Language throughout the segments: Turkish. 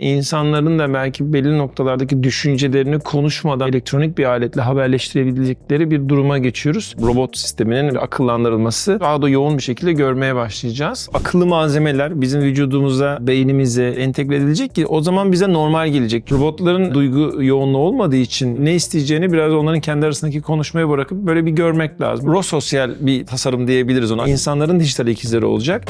İnsanların da belki belli noktalardaki düşüncelerini konuşmadan elektronik bir aletle haberleştirebilecekleri bir duruma geçiyoruz. Robot sisteminin akıllandırılması daha da yoğun bir şekilde görmeye başlayacağız. Akıllı malzemeler bizim vücudumuza, beynimize entegre edilecek ki o zaman bize normal gelecek. Robotların duygu yoğunluğu olmadığı için ne isteyeceğini biraz onların kendi arasındaki konuşmaya bırakıp böyle bir görmek lazım. Rososyal bir tasarım diyebiliriz ona. İnsanların dijital ikizleri olacak.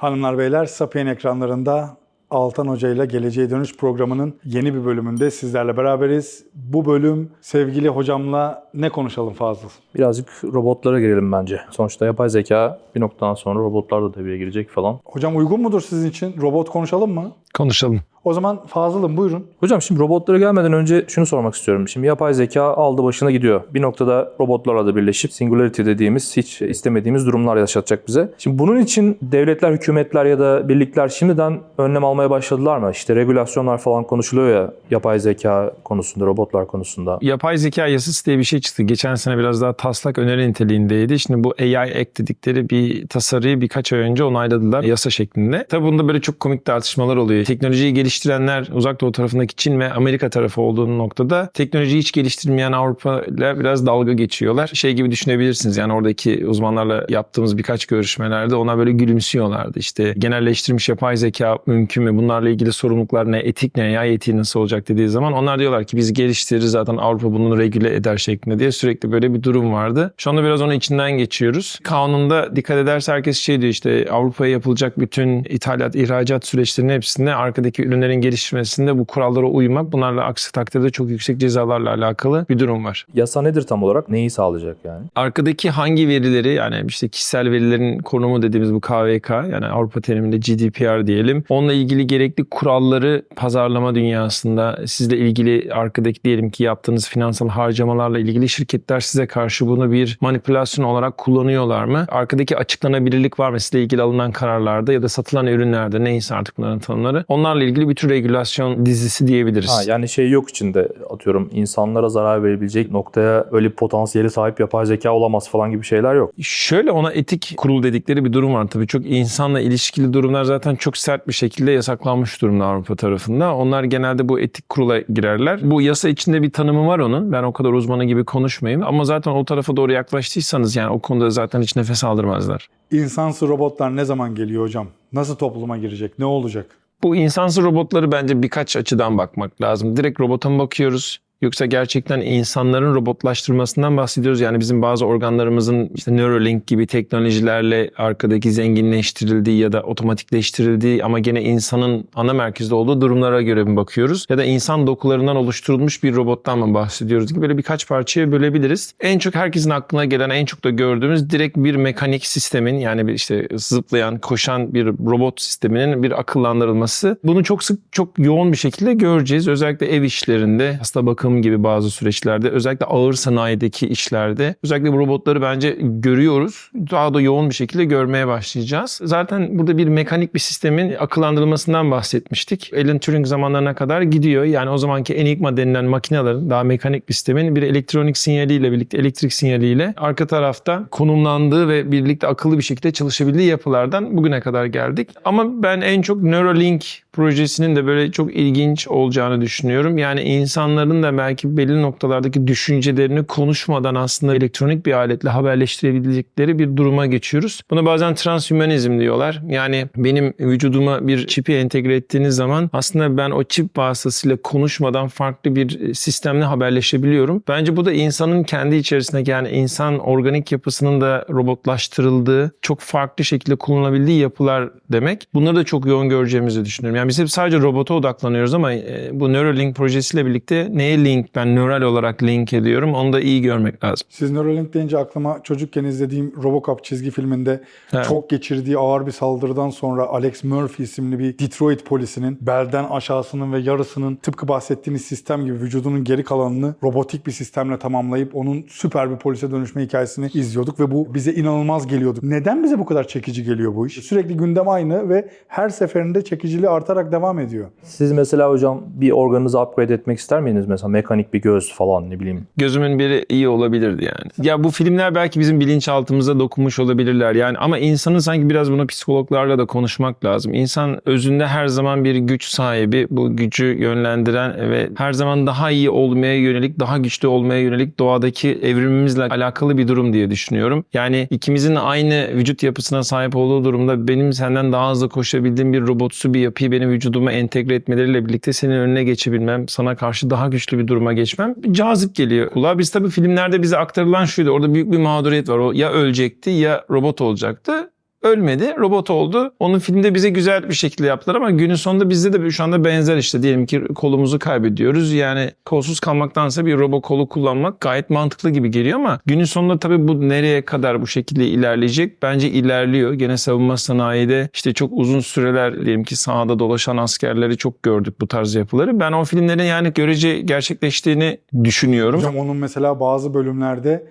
Hanımlar beyler Sapien ekranlarında Altan Hoca ile Geleceğe Dönüş programının yeni bir bölümünde sizlerle beraberiz. Bu bölüm sevgili hocamla ne konuşalım Fazıl? Birazcık robotlara girelim bence. Sonuçta yapay zeka bir noktadan sonra robotlar da devreye girecek falan. Hocam uygun mudur sizin için? Robot konuşalım mı? Konuşalım. O zaman Fazıl'ım buyurun. Hocam şimdi robotlara gelmeden önce şunu sormak istiyorum. Şimdi yapay zeka aldı başına gidiyor. Bir noktada robotlarla da birleşip singularity dediğimiz hiç istemediğimiz durumlar yaşatacak bize. Şimdi bunun için devletler, hükümetler ya da birlikler şimdiden önlem almaya başladılar mı? İşte regülasyonlar falan konuşuluyor ya yapay zeka konusunda, robotlar konusunda. Yapay zeka yasası diye bir şey çıktı. Geçen sene biraz daha taslak öneri niteliğindeydi. Şimdi bu AI Act dedikleri bir tasarıyı birkaç ay önce onayladılar yasa şeklinde. Tabi bunda böyle çok komik tartışmalar oluyor. Teknolojiyi geliştirenler uzak doğu tarafındaki Çin ve Amerika tarafı olduğu noktada teknolojiyi hiç geliştirmeyen Avrupa ile biraz dalga geçiyorlar. Şey gibi düşünebilirsiniz yani oradaki uzmanlarla yaptığımız birkaç görüşmelerde ona böyle gülümsüyorlardı. İşte genelleştirilmiş yapay zeka mümkün mü? Bunlarla ilgili sorumluluklar ne? Etik ne? AI etiği nasıl olacak dediği zaman onlar diyorlar ki biz geliştiririz zaten Avrupa bunu regüle eder şeklinde diye sürekli böyle bir durum vardı. Şu anda biraz onun içinden geçiyoruz. Kanunda dikkat ederse herkes şey diyor işte Avrupa'ya yapılacak bütün ithalat, ihracat süreçlerinin hepsinde arkadaki ürünlerin geliştirmesinde bu kurallara uymak bunlarla aksi takdirde çok yüksek cezalarla alakalı bir durum var. Yasa nedir tam olarak? Neyi sağlayacak yani? Arkadaki hangi verileri yani işte kişisel verilerin konumu dediğimiz bu KVK yani Avrupa teriminde GDPR diyelim. Onunla ilgili gerekli kuralları pazarlama dünyasında sizle ilgili arkadaki diyelim ki yaptığınız finansal harcamalarla ilgili şirketler size karşı bunu bir manipülasyon olarak kullanıyorlar mı? Arkadaki açıklanabilirlik var mı sizle ilgili alınan kararlarda ya da satılan ürünlerde neyse artık bunların tanımları. Onlarla ilgili bir tür regülasyon dizisi diyebiliriz. Ha, yani şey yok içinde atıyorum insanlara zarar verebilecek noktaya öyle bir potansiyeli sahip yapay zeka olamaz falan gibi şeyler yok. Şöyle ona etik kurul dedikleri bir durum var tabii. Çok insanla ilişkili durumlar zaten çok sert bir şekilde yasaklanmış durumda Avrupa tarafında. Onlar genelde bu etik kurula girerler. Bu yasa içinde bir tanımı var onun. Ben o kadar uzmanı gibi konuşmayayım. Ama zaten o tarafa doğru yaklaştıysanız yani o konuda zaten hiç nefes aldırmazlar. İnsansı robotlar ne zaman geliyor hocam? Nasıl topluma girecek? Ne olacak? Bu insansız robotları bence birkaç açıdan bakmak lazım. Direkt robota mı bakıyoruz? Yoksa gerçekten insanların robotlaştırmasından bahsediyoruz. Yani bizim bazı organlarımızın işte Neuralink gibi teknolojilerle arkadaki zenginleştirildiği ya da otomatikleştirildiği ama gene insanın ana merkezde olduğu durumlara göre mi bakıyoruz? Ya da insan dokularından oluşturulmuş bir robottan mı bahsediyoruz gibi böyle birkaç parçaya bölebiliriz. En çok herkesin aklına gelen, en çok da gördüğümüz direkt bir mekanik sistemin yani bir işte zıplayan, koşan bir robot sisteminin bir akıllandırılması. Bunu çok sık, çok yoğun bir şekilde göreceğiz. Özellikle ev işlerinde, hasta bakım gibi bazı süreçlerde, özellikle ağır sanayideki işlerde özellikle bu robotları bence görüyoruz. Daha da yoğun bir şekilde görmeye başlayacağız. Zaten burada bir mekanik bir sistemin akıllandırılmasından bahsetmiştik. Alan Turing zamanlarına kadar gidiyor. Yani o zamanki Enigma denilen makinelerin daha mekanik bir sistemin bir elektronik sinyaliyle birlikte elektrik sinyaliyle arka tarafta konumlandığı ve birlikte akıllı bir şekilde çalışabildiği yapılardan bugüne kadar geldik. Ama ben en çok Neuralink projesinin de böyle çok ilginç olacağını düşünüyorum. Yani insanların da belki belli noktalardaki düşüncelerini konuşmadan aslında elektronik bir aletle haberleştirebilecekleri bir duruma geçiyoruz. Buna bazen transhümanizm diyorlar. Yani benim vücuduma bir çipi entegre ettiğiniz zaman aslında ben o çip vasıtasıyla konuşmadan farklı bir sistemle haberleşebiliyorum. Bence bu da insanın kendi içerisindeki yani insan organik yapısının da robotlaştırıldığı, çok farklı şekilde kullanılabildiği yapılar demek. Bunları da çok yoğun göreceğimizi düşünüyorum. Yani biz hep sadece robota odaklanıyoruz ama e, bu Neuralink projesiyle birlikte neye link ben nöral olarak link ediyorum onu da iyi görmek lazım. Siz Neuralink deyince aklıma çocukken izlediğim Robocop çizgi filminde Evet. çok geçirdiği ağır bir saldırıdan sonra Alex Murphy isimli bir Detroit polisinin belden aşağısının ve yarısının tıpkı bahsettiğiniz sistem gibi vücudunun geri kalanını robotik bir sistemle tamamlayıp onun süper bir polise dönüşme hikayesini izliyorduk ve bu bize inanılmaz geliyordu. Neden bize bu kadar çekici geliyor bu iş? Sürekli gündem aynı ve her seferinde çekiciliği artarak devam ediyor. Siz mesela hocam bir organınızı upgrade etmek ister miydiniz? Mesela mekanik bir göz falan ne bileyim. Gözümün biri iyi olabilirdi yani. Ya bu filmler belki bizim bilinçaltımıza dokunmuş olabilirler yani ama insanın sanki biraz buna psikologlarla da konuşmak lazım. İnsan özünde her zaman bir güç sahibi, bu gücü yönlendiren ve her zaman daha iyi olmaya yönelik, daha güçlü olmaya yönelik doğadaki evrimimizle alakalı bir durum diye düşünüyorum. Yani ikimizin aynı vücut yapısına sahip olduğu durumda benim senden daha hızlı koşabildiğim bir robotsu bir yapıyı benim vücuduma entegre etmeleriyle birlikte senin önüne geçebilmem, sana karşı daha güçlü bir duruma geçmem cazip geliyor kulağa. Biz tabii filmlerde bize aktarılan şuydu. Orada büyük bir mağduriyet var. O ya ölecekti ya robot olacaktı. Ölmedi, robot oldu. Onu filmde bize güzel bir şekilde yaptılar ama günün sonunda bizde de şu anda benzer işte. Diyelim ki kolumuzu kaybediyoruz. Yani kolsuz kalmaktansa bir robot kolu kullanmak gayet mantıklı gibi geliyor ama günün sonunda tabii bu nereye kadar bu şekilde ilerleyecek? Bence ilerliyor. Gene savunma sanayide işte çok uzun süreler diyelim ki sahada dolaşan askerleri çok gördük bu tarz yapıları. Ben o filmlerin yani görece gerçekleştiğini düşünüyorum. Hocam onun mesela bazı bölümlerde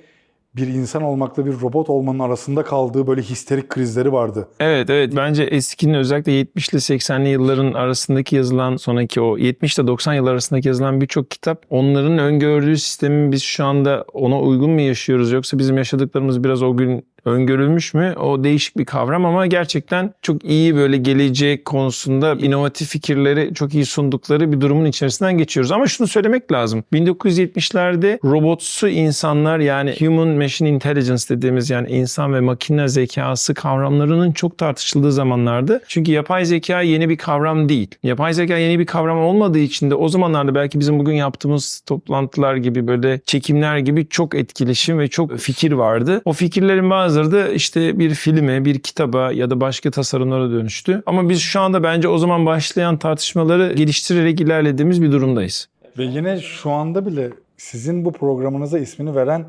bir insan olmakla bir robot olmanın arasında kaldığı böyle histerik krizleri vardı. Evet evet bence eskinin özellikle 70'li 80'li yılların arasındaki yazılan sonraki o 70 ile 90 yıl arasındaki yazılan birçok kitap onların öngördüğü sistemin biz şu anda ona uygun mu yaşıyoruz yoksa bizim yaşadıklarımız biraz o gün öngörülmüş mü? O değişik bir kavram ama gerçekten çok iyi böyle gelecek konusunda inovatif fikirleri çok iyi sundukları bir durumun içerisinden geçiyoruz. Ama şunu söylemek lazım. 1970'lerde robotsu insanlar yani human machine intelligence dediğimiz yani insan ve makine zekası kavramlarının çok tartışıldığı zamanlardı. Çünkü yapay zeka yeni bir kavram değil. Yapay zeka yeni bir kavram olmadığı için de o zamanlarda belki bizim bugün yaptığımız toplantılar gibi böyle çekimler gibi çok etkileşim ve çok fikir vardı. O fikirlerin bazıları da işte bir filme, bir kitaba ya da başka tasarımlara dönüştü. Ama biz şu anda bence o zaman başlayan tartışmaları geliştirerek ilerlediğimiz bir durumdayız. Ve yine şu anda bile sizin bu programınıza ismini veren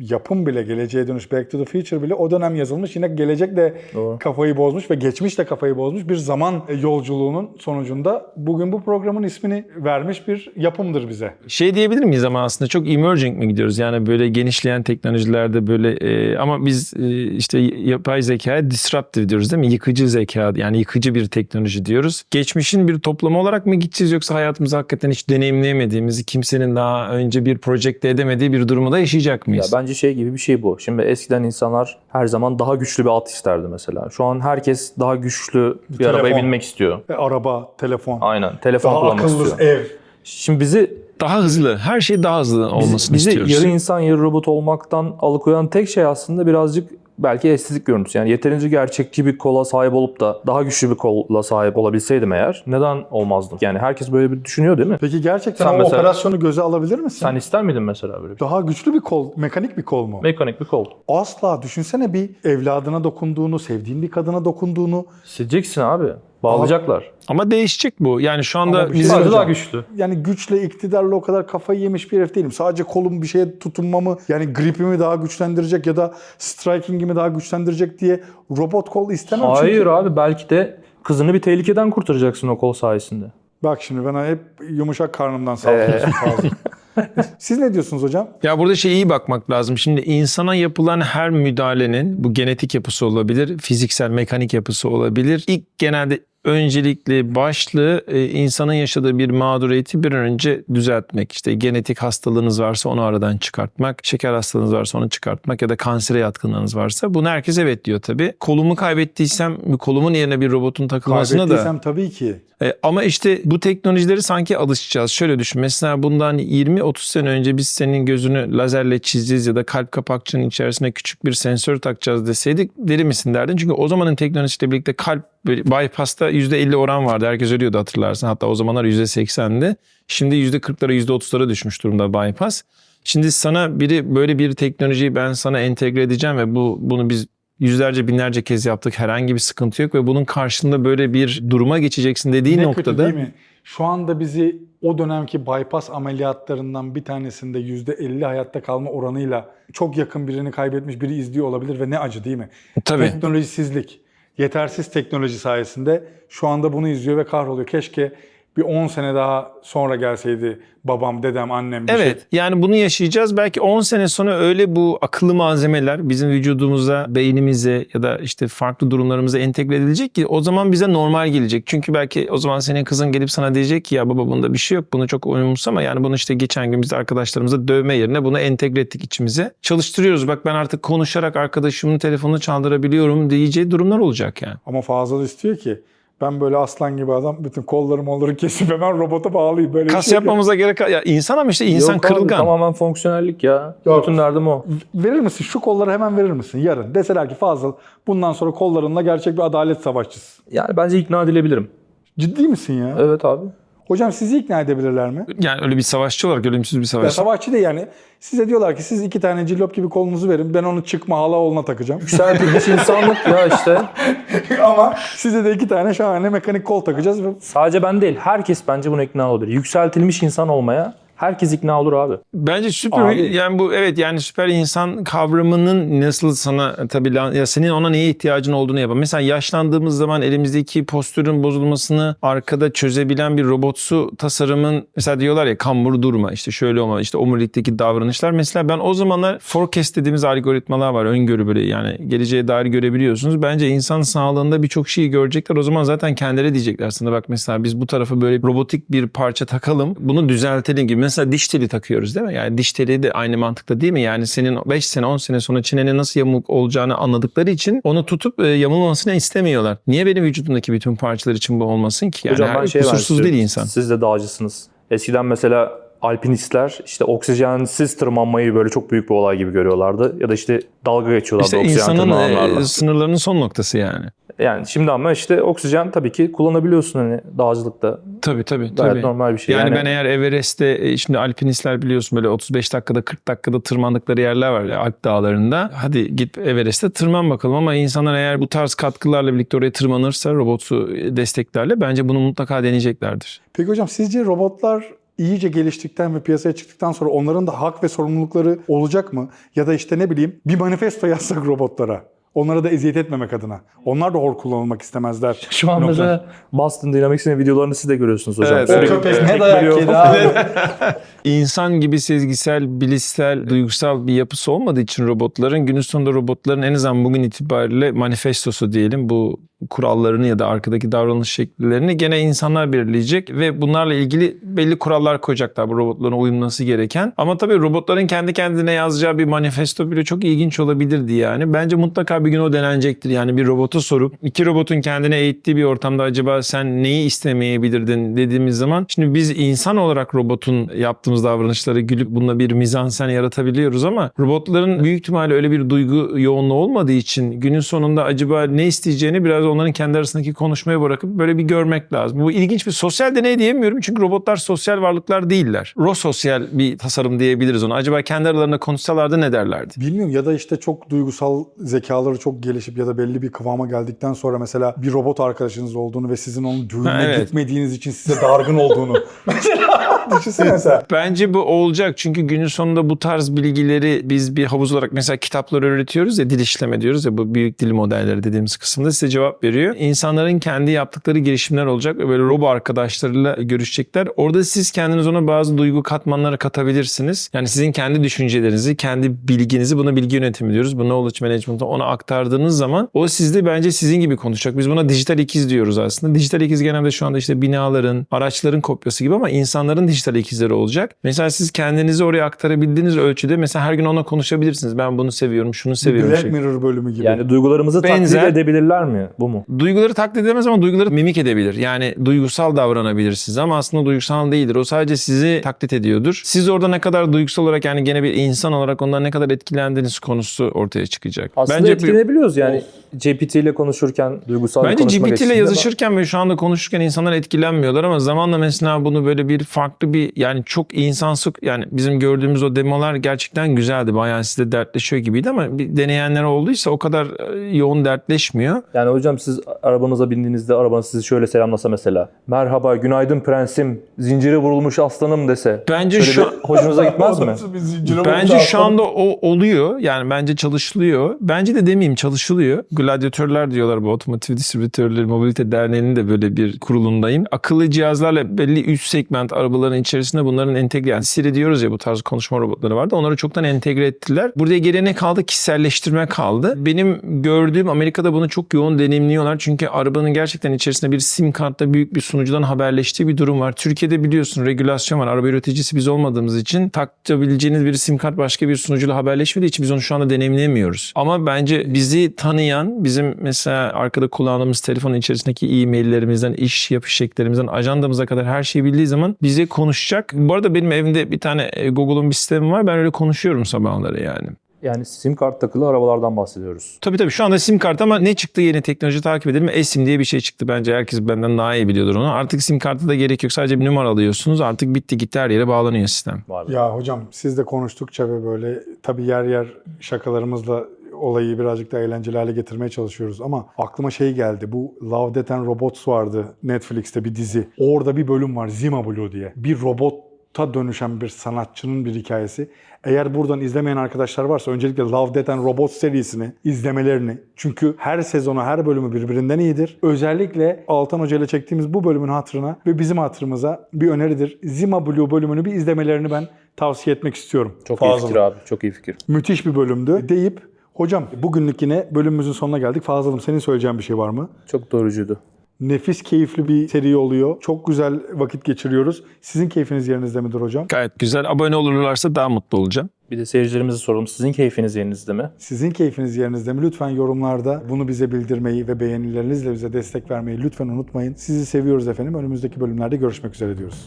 yapım bile geleceğe dönüş Back to the Future bile o dönem yazılmış. Yine gelecek de Doğru. kafayı bozmuş ve geçmiş de kafayı bozmuş bir zaman yolculuğunun sonucunda bugün bu programın ismini vermiş bir yapımdır bize. Şey diyebilir miyiz ama aslında çok emerging mi gidiyoruz? Yani böyle genişleyen teknolojilerde böyle e, ama biz e, işte yapay zekaya disruptive diyoruz değil mi? Yıkıcı zeka yani yıkıcı bir teknoloji diyoruz. Geçmişin bir toplamı olarak mı gideceğiz yoksa hayatımızda hakikaten hiç deneyimleyemediğimiz, kimsenin daha önce bir projekte edemediği bir durumu da yaşayacak Ya mıyız? Bence şey gibi bir şey bu. Şimdi eskiden insanlar her zaman daha güçlü bir at isterdi mesela. Şu an herkes daha güçlü bir Telefon. arabaya binmek istiyor. E, araba, telefon, Aynen. Telefon daha kullanmak akıllı istiyor. ev. Şimdi bizi Daha hızlı, her şey daha hızlı olmasını bizi istiyoruz. yarı insan yarı robot olmaktan alıkoyan tek şey aslında birazcık belki estetik görüntüsü. Yani yeterince gerçekçi bir kola sahip olup da daha güçlü bir kola sahip olabilseydim eğer neden olmazdım? Yani herkes böyle bir düşünüyor değil mi? Peki gerçekten Sen o mesela- operasyonu göze alabilir misin? Sen ister miydin mesela böyle bir şey? Daha güçlü bir kol, mekanik bir kol mu? Mekanik bir kol. Asla. Düşünsene bir evladına dokunduğunu, sevdiğin bir kadına dokunduğunu. Sileceksin abi. Bağlayacaklar. Ama değişecek bu. Yani şu anda Ama bir şey bizim daha güçlü. Yani güçle, iktidarla o kadar kafayı yemiş bir herif değilim. Sadece kolum bir şeye tutunmamı, yani gripimi daha güçlendirecek ya da strikingimi daha güçlendirecek diye robot kol istemem. Hayır Çünkü... abi belki de kızını bir tehlikeden kurtaracaksın o kol sayesinde. Bak şimdi bana hep yumuşak karnımdan saldırıyorsun fazla. Siz ne diyorsunuz hocam? Ya burada şey iyi bakmak lazım. Şimdi insana yapılan her müdahalenin bu genetik yapısı olabilir, fiziksel, mekanik yapısı olabilir. İlk genelde öncelikli başlığı e, insanın yaşadığı bir mağduriyeti bir an önce düzeltmek. İşte genetik hastalığınız varsa onu aradan çıkartmak, şeker hastalığınız varsa onu çıkartmak ya da kansere yatkınlığınız varsa bunu herkes evet diyor tabii. Kolumu kaybettiysem kolumun yerine bir robotun takılmasına da Kaybettiysem tabii ki. e, ama işte bu teknolojileri sanki alışacağız. Şöyle düşün. Mesela bundan 20-30 sene önce biz senin gözünü lazerle çizeceğiz ya da kalp kapakçının içerisine küçük bir sensör takacağız deseydik deli misin derdin. Çünkü o zamanın teknolojisiyle birlikte kalp böyle bypass'ta %50 oran vardı. Herkes ölüyordu hatırlarsın. Hatta o zamanlar %80'di. Şimdi %40'lara %30'lara düşmüş durumda bypass. Şimdi sana biri böyle bir teknolojiyi ben sana entegre edeceğim ve bu bunu biz yüzlerce binlerce kez yaptık. Herhangi bir sıkıntı yok ve bunun karşılığında böyle bir duruma geçeceksin dediği ne noktada kötü değil mi? Şu anda bizi o dönemki bypass ameliyatlarından bir tanesinde %50 hayatta kalma oranıyla çok yakın birini kaybetmiş biri izliyor olabilir ve ne acı değil mi? tabii Teknolojisizlik, yetersiz teknoloji sayesinde şu anda bunu izliyor ve kahroluyor. Keşke bir 10 sene daha sonra gelseydi babam, dedem, annem bir Evet şey. yani bunu yaşayacağız. Belki 10 sene sonra öyle bu akıllı malzemeler bizim vücudumuza, beynimize ya da işte farklı durumlarımıza entegre edilecek ki o zaman bize normal gelecek. Çünkü belki o zaman senin kızın gelip sana diyecek ki ya baba bunda bir şey yok bunu çok umursama. Yani bunu işte geçen gün biz arkadaşlarımıza dövme yerine bunu entegre ettik içimize. Çalıştırıyoruz. Bak ben artık konuşarak arkadaşımın telefonunu çaldırabiliyorum diyeceği durumlar olacak yani. Ama Fazıl istiyor ki ben böyle aslan gibi adam bütün kolları molları kesip hemen robota bağlayayım. Böyle Kas şey yok. yapmamıza gerek ya insan ama işte insan Yok abi, kırılgan. tamamen fonksiyonellik ya. Yok. Bütün derdim o. Verir misin? Şu kolları hemen verir misin? Yarın. Deseler ki Fazıl bundan sonra kollarınla gerçek bir adalet savaşçısı. Yani bence ikna edilebilirim. Ciddi misin ya? Evet abi. Hocam sizi ikna edebilirler mi? Yani öyle bir savaşçı olarak ölümsüz bir Ya savaşçı. savaşçı değil yani. Size diyorlar ki siz iki tane cillop gibi kolunuzu verin. Ben onu çıkma halaoğluna takacağım. Yükseltilmiş insanlık ya işte. Ama size de iki tane şahane mekanik kol takacağız. Sadece ben değil. Herkes bence buna ikna olabilir. Yükseltilmiş insan olmaya herkes ikna olur abi. Bence süper Abi. yani bu evet yani süper insan kavramının nasıl sana tabii ya senin ona neye ihtiyacın olduğunu yapar. Mesela yaşlandığımız zaman elimizdeki postürün bozulmasını arkada çözebilen bir robotsu tasarımın mesela diyorlar ya kambur durma işte şöyle olma işte omurilikteki davranışlar. Mesela ben o zamanlar forecast dediğimiz algoritmalar var öngörü böyle yani geleceğe dair görebiliyorsunuz. Bence insan sağlığında birçok şeyi görecekler. O zaman zaten kendileri diyecekler sana bak mesela biz bu tarafa böyle robotik bir parça takalım bunu düzeltelim gibi. Mesela diş teli takıyoruz değil mi? Yani diş teli de aynı mantıkta değil mi? Yani senin 5 sene 10 sene sonra çenenin nasıl yamuk olacağını anladıkları için onu tutup e, yamulmasını istemiyorlar. Niye benim vücudumdaki bütün parçalar için bu olmasın ki? Yani Hocam ben her- şey kusursuz değil insan. Siz de dağcısınız. Eskiden mesela alpinistler işte oksijensiz tırmanmayı böyle çok büyük bir olay gibi görüyorlardı. Ya da işte dalga geçiyorlardı İşte oksijen insanın tırmananlarla. e, sınırlarının son noktası yani. Yani şimdi ama işte oksijen tabii ki kullanabiliyorsun hani dağcılıkta. Tabii tabii. Gayet tabii. normal bir şey. Yani, Yani, ben eğer Everest'te e, şimdi alpinistler biliyorsun böyle 35 dakikada 40 dakikada tırmandıkları yerler var ya Alp dağlarında. Hadi git Everest'te tırman bakalım ama insanlar eğer bu tarz katkılarla birlikte oraya tırmanırsa robotu desteklerle bence bunu mutlaka deneyeceklerdir. Peki hocam sizce robotlar iyice geliştikten ve piyasaya çıktıktan sonra onların da hak ve sorumlulukları olacak mı? Ya da işte ne bileyim bir manifesto yazsak robotlara. Onlara da eziyet etmemek adına. Onlar da hor kullanılmak istemezler. Şu an mesela Boston Dynamics'in videolarını siz de görüyorsunuz hocam. Evet, Sürekli o köpek ne dayak yedi abi. İnsan gibi sezgisel, bilişsel, duygusal bir yapısı olmadığı için robotların günün sonunda robotların en azından bugün itibariyle manifestosu diyelim bu kurallarını ya da arkadaki davranış şekillerini gene insanlar belirleyecek ve bunlarla ilgili belli kurallar koyacaklar bu robotların uyumlaması gereken. Ama tabii robotların kendi kendine yazacağı bir manifesto bile çok ilginç olabilirdi yani. Bence mutlaka bir gün o denenecektir. Yani bir robotu sorup iki robotun kendine eğittiği bir ortamda acaba sen neyi istemeyebilirdin dediğimiz zaman şimdi biz insan olarak robotun yaptığımız davranışları gülüp bununla bir mizansen yaratabiliyoruz ama robotların büyük ihtimalle öyle bir duygu yoğunluğu olmadığı için günün sonunda acaba ne isteyeceğini biraz onların kendi arasındaki konuşmaya bırakıp böyle bir görmek lazım. Bu ilginç bir sosyal deney diyemiyorum çünkü robotlar sosyal varlıklar değiller. Rososyal bir tasarım diyebiliriz ona. Acaba kendi aralarında konuşsalardı ne derlerdi? Bilmiyorum ya da işte çok duygusal zekaları çok gelişip ya da belli bir kıvama geldikten sonra mesela bir robot arkadaşınız olduğunu ve sizin onun düğününe Ha, evet. gitmediğiniz için size dargın olduğunu. mesela düşünsene mesela. Bence bu olacak çünkü günün sonunda bu tarz bilgileri biz bir havuz olarak mesela kitaplar öğretiyoruz ya dil işleme diyoruz ya bu büyük dil modelleri dediğimiz kısımda size cevap veriyor. İnsanların kendi yaptıkları girişimler olacak ve böyle robo arkadaşlarıyla görüşecekler. Orada siz kendiniz ona bazı duygu katmanları katabilirsiniz. Yani sizin kendi düşüncelerinizi, kendi bilginizi buna bilgi yönetimi diyoruz. Bu knowledge management'a ona aktardığınız zaman o sizde bence sizin gibi konuşacak. Biz buna dijital ikiz diyoruz aslında. Dijital ikiz genelde şu anda işte binaların, araçların kopyası gibi ama insanların dijital ikizleri olacak. Mesela siz kendinizi oraya aktarabildiğiniz ölçüde mesela her gün ona konuşabilirsiniz. Ben bunu seviyorum, şunu seviyorum. Black Şey- Mirror bölümü gibi. Yani duygularımızı Benzer- taklit edebilirler mi? Bu mu? Duyguları taklit edemez ama duyguları mimik edebilir. Yani duygusal davranabilir size ama aslında duygusal değildir. O sadece sizi taklit ediyordur. Siz orada ne kadar duygusal olarak yani gene bir insan olarak ondan ne kadar etkilendiğiniz konusu ortaya çıkacak. Aslında Bence etkilenebiliyoruz yani. GPT ile konuşurken duygusal bir Bence konuşma GPT ile yazışırken ve şu anda konuşurken insanlar etkilenmiyorlar ama zamanla mesela bunu böyle bir farklı bir yani çok insansı yani bizim gördüğümüz o demolar gerçekten güzeldi. Bayağı sizde dertleşiyor gibiydi ama bir deneyenler olduysa o kadar e, yoğun dertleşmiyor. Yani hocam siz arabanıza bindiğinizde arabanız sizi şöyle selamlasa mesela. Merhaba, günaydın prensim, zinciri vurulmuş aslanım dese. Bence Şöyle şu hoşunuza gitmez mi? Bence şu anda o oluyor. Yani bence çalışılıyor. Bence de demeyeyim çalışılıyor. Gladyatörler diyorlar bu otomotiv distribütörleri mobilite derneğinin de böyle bir kurulundayım. Akıllı cihazlarla belli üst segment arabaların içerisinde bunların entegre yani Siri diyoruz ya bu tarz konuşma robotları vardı. Onları çoktan entegre ettiler. Burada geriye ne kaldı? Kişiselleştirme kaldı. Benim gördüğüm Amerika'da bunu çok yoğun deneyimliyorlar. Çünkü arabanın gerçekten içerisinde bir sim kartla büyük bir sunucudan haberleştiği bir durum var. Türkiye'de biliyorsun regülasyon var. Araba üreticisi biz olmadığımız için takabileceğiniz bir sim kart başka bir sunucuyla haberleşmediği için biz onu şu anda deneyimleyemiyoruz. Ama bence bizi tanıyan, bizim mesela arkada kullandığımız telefonun içerisindeki e-maillerimizden, iş yapış şeklerimizden, ajandamıza kadar her şeyi bildiği zaman bize konuşacak. Bu arada benim evimde bir tane e, Google'un bir sistemi var. Ben öyle konuşuyorum sabahları yani. Yani sim kart takılı arabalardan bahsediyoruz. Tabii tabii şu anda sim kart ama ne çıktı yeni teknoloji takip edelim. eSIM diye bir şey çıktı. Bence herkes benden daha iyi biliyordur onu. Artık sim kartı da gerek yok. Sadece bir numara alıyorsunuz. Artık bitti gitti her yere bağlanıyor sistem. Var? Ya hocam siz de konuştukça ve böyle tabii yer yer şakalarımızla olayı birazcık daha eğlenceli hale getirmeye çalışıyoruz ama aklıma şey geldi. Bu Love, Death and Robots vardı Netflix'te bir dizi. Orada bir bölüm var Zima Blue diye. Bir robota dönüşen bir sanatçının bir hikayesi. Eğer buradan izlemeyen arkadaşlar varsa öncelikle Love, Death and Robots serisini izlemelerini. Çünkü her sezonu, her bölümü birbirinden iyidir. Özellikle Altan Hoca ile çektiğimiz bu bölümün hatırına ve bizim hatırımıza bir öneridir. Zima Blue bölümünü bir izlemelerini ben tavsiye etmek istiyorum. Çok iyi Fazıl. fikir abi, çok iyi fikir. Müthiş bir bölümdü deyip hocam bugünlük yine bölümümüzün sonuna geldik. Fazlalım senin söyleyeceğin bir şey var mı? Çok doğrucuydu. Nefis, keyifli bir seri oluyor. Çok güzel vakit geçiriyoruz. Sizin keyfiniz yerinizde midir hocam? Gayet güzel. Abone olurlarsa daha mutlu olacağım. Bir de seyircilerimize soralım. Sizin keyfiniz yerinizde mi? Sizin keyfiniz yerinizde mi? Lütfen yorumlarda bunu bize bildirmeyi ve beğenilerinizle bize destek vermeyi lütfen unutmayın. Sizi seviyoruz efendim. Önümüzdeki bölümlerde görüşmek üzere diyoruz.